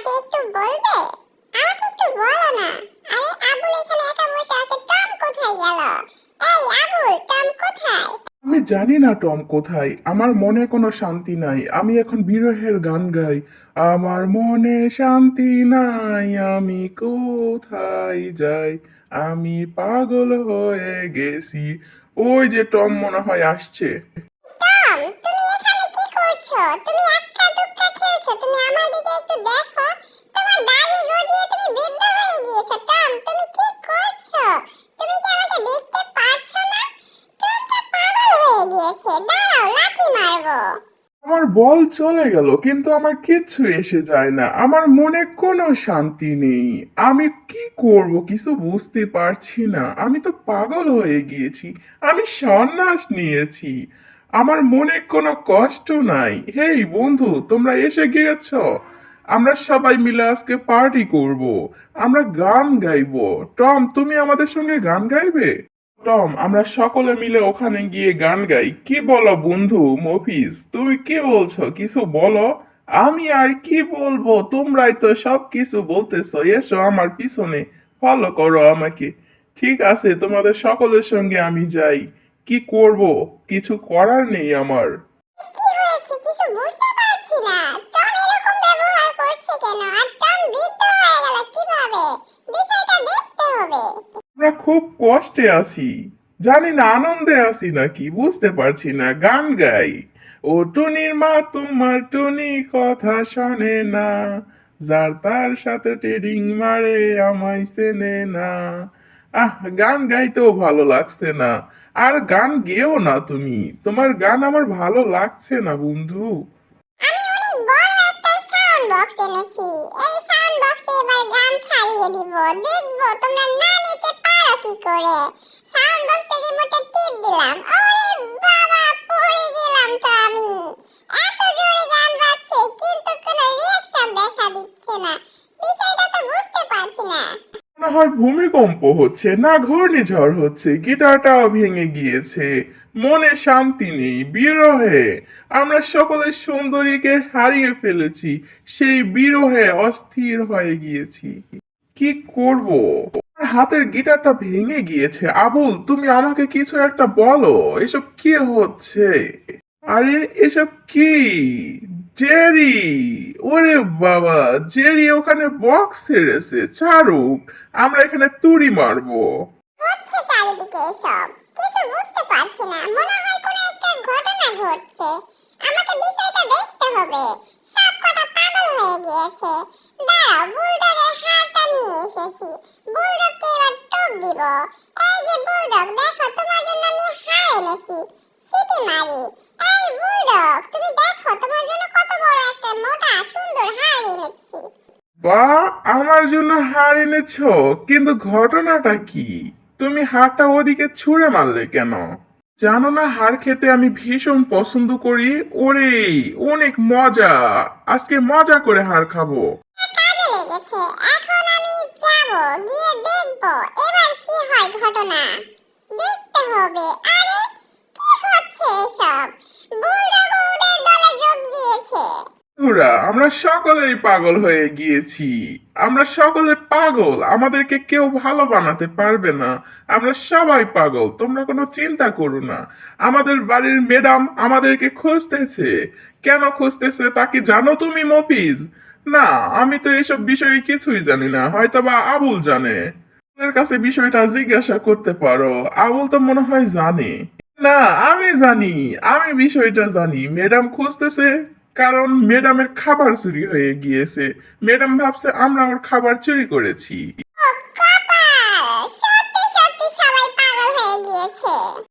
আমাকে একটু বলবে? আমাকে একটু বলো না। আরে আবুল এখানে একা বসে আছে টম কোথায় গেল? এই আবুল টম কোথায়? আমি জানি না টম কোথায়। আমার মনে কোনো শান্তি নাই। আমি এখন বিরহের গান গাই। আমার মনে শান্তি নাই আমি কোথায় যাই? আমি পাগল হয়ে গেছি। ওই যে টম মনে হয় আসছে। টম তুমি এখানে কি করছ? তুমি এক্কা তুমি আমার দিকে একটু দেখো। তোমার দাড়ি গজিয়ে তুমি বৃদ্ধ হয়ে গিয়েছো। টম, তুমি কি করছ? তুমি কি আমাকে দেখতে পারছ না? টমটা পাগল হয়ে গিয়েছে। দাঁড়াও, লাথি মারবো। আমার বল চলে গেল, কিন্তু আমার কিচ্ছু এসে যায় না। আমার মনে কোনো শান্তি নেই। আমি কি করব কিছু বুঝতে পারছি না। আমি তো পাগল হয়ে গিয়েছি। আমি সন্ন্যাস নিয়েছি। আমার মনে কোনো কষ্ট নাই। হেই, বন্ধু, তোমরা এসে গিয়েছ। আমরা সবাই মিলে আজকে পার্টি করব। আমরা গান গাইবো। টম, তুমি আমাদের সঙ্গে গান গাইবে? টম, আমরা সকলে মিলে ওখানে গিয়ে গান গাই। কি বলো বন্ধু মফিজ, তুমি কি বলছো? কিছু বলো? আমি আর কি বলব? তোমরাই তো সব কিছু বলতেছো। এসো আমার পিছনে। ফলো করো আমাকে। ঠিক আছে, তোমাদের সকলের সঙ্গে আমি যাই। কি করব? কিছু করার নেই আমার। কি হয়েছে? কিছু বুঝতে পারছি না। টম এরকম ব্যবহার করছে কেন? আর টম বৃদ্ধ হয়ে গেল কীভাবে? বিষয়টা দেখতে হবে। আমরা খুব কষ্টে আছি। জানি না আনন্দে আছি নাকি? বুঝতে পারছি না। গান গাই। ও টুনির মা তোমার টুনি কথা শোনে না। যার তার সাথে ট্রেডিং মারে আমায় চেনে না। আহ, গান গাইতেও ভালো লাগছে না। আর গান গেও না তুমি। তোমার গান আমার ভালো লাগছে না, বন্ধু। আমি করে। হয় ভূমিকম্প হচ্ছে, না ঘূর্ণিঝড় হচ্ছে, গিটারটাও ভেঙে গিয়েছে। মনে শান্তি নেই, বিরহে। আমরা সকলে সুন্দরীকে হারিয়ে ফেলেছি, সেই বিরহে অস্থির হয়ে গিয়েছি। কি করব? হাতের গিটারটা ভেঙে গিয়েছে। আবুল, তুমি আমাকে কিছু একটা বলো, এসব কি হচ্ছে? আরে, এসব কি? জেরি! ওরে বাবা, জেরি ওখানে বক্স ছেড়েছে চারুক আমরা এখানে তুড়ি মারবো। হচ্ছে চারিদিকে এসব, কিছু বুঝতে পারছি না, মনে হয় একটা ঘটনা ঘটছে। আমাকে বিষয়টা দেখতে হবে সব কটা পাগল হয়ে গিয়েছে। দাঁড়াও, বুলডগের হাড়টা নিয়ে এসেছি, বুলডগকে এবার টোপ দিব। এই যে বুলডগ, দেখো, তোমার জন্য আমি হাড় এনেছি। সিটি মারি এই বুলডগ তুমি দেখো তোমার জন্য কত বড় একটা মোটা সুন্দর হাড় এনেছি। বা আমার জন্য হার এনেছো কিন্তু ঘটনাটা কি? তুমি হারটা ওদিকে ছুঁড়ে মারলে কেন? জানো না হার খেতে আমি ভীষণ পছন্দ করি। ওরে অনেক মজা। আজকে মজা করে হার খাব। কাজে লেগেছে। এখন আমি যাব গিয়ে দেখব এবার কি হয় ঘটনা। দেখতে হবে আমরা সকলেই পাগল হয়ে গিয়েছি। আমরা সকলে পাগল, আমাদেরকে কেউ ভালো বানাতে পারবে না। আমরা সবাই পাগল, তোমরা কোনো চিন্তা করো না। আমাদের বাড়ির ম্যাডাম আমাদেরকে খুঁজতেছে। কেন খুঁজতেছে তা কি জানো তুমি, মফিজ? না, আমি তো এসব বিষয়ে কিছুই জানি না হয়তো বা আবুল জানে। কাছে বিষয়টা জিজ্ঞাসা করতে পারো, আবুল তো মনে হয় জানে। না, আমি জানি, আমি বিষয়টা জানি। ম্যাডাম খুঁজতেছে কারণ ম্যাডামের খাবার চুরি হয়ে গিয়েছে। ম্যাডাম ভাবছে, আমরা ওর খাবার চুরি করেছি।